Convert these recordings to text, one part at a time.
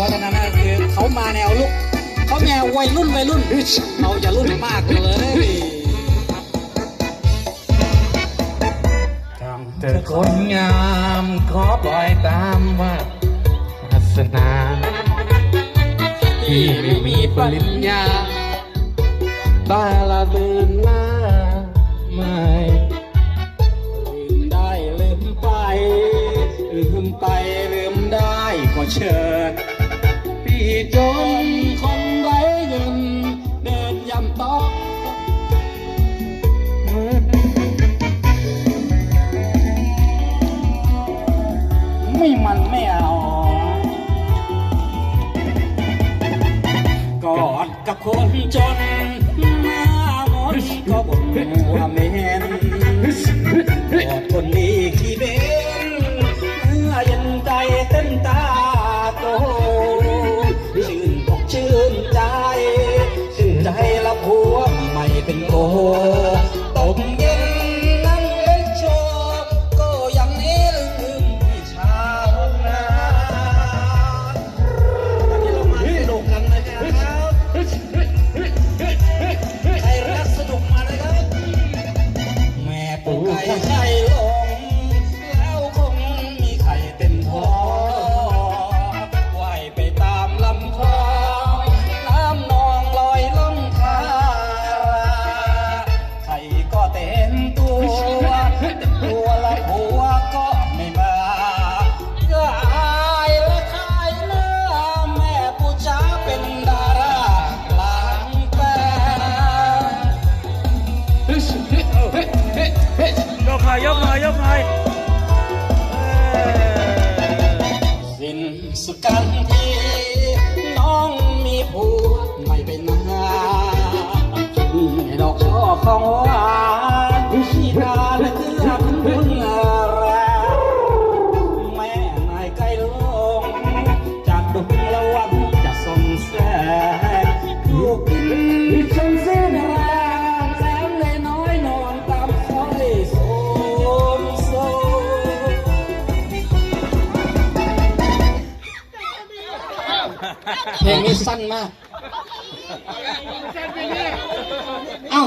ราะฉะนั้นคือเขามาแนวลุกเขาแนววัยรุ่นวัยรุ่นเราอย่ารุ่นมากเลยจำเธอคนงามขอปล่อยตามว่าศาสนาที่ไม่มีปริญญาตาละเดินหน้าไม่ลืมได้ลืมไปลืมไปลืมได้ก็เชิญ จนคนไร้เงินเดินยำต๊อกไม่มันไม่เอา กอดกับคนจนหน้ามนก็บ่ เป็นโกตก สุดกันทีน้องมีผัวไม่เป็นนาดอกช่อของว่า เพลงนี้สั้นมาก เอ้า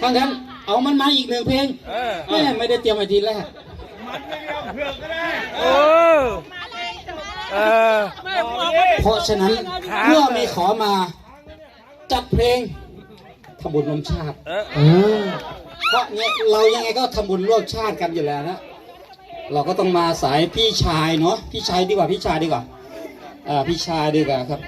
ถ้างั้นเอามันมาอีกหนึ่งเพลงเออแม่ไม่ได้เตรียมไว้ทีแรกโอ้เออเพราะฉะนั้นครับเมื่อมีขอมา จัดเพลงทำบุญร่วมชาติเออเออเพราะเนี่ยเรายังไงก็ทำบุญร่วมชาติกันอยู่แล้วนะ เราก็ต้องมาสายพี่ชายเนาะพี่ชายดีกว่าพี่ชายดีกว่าอ่า พี่ชายดีกว่าครับ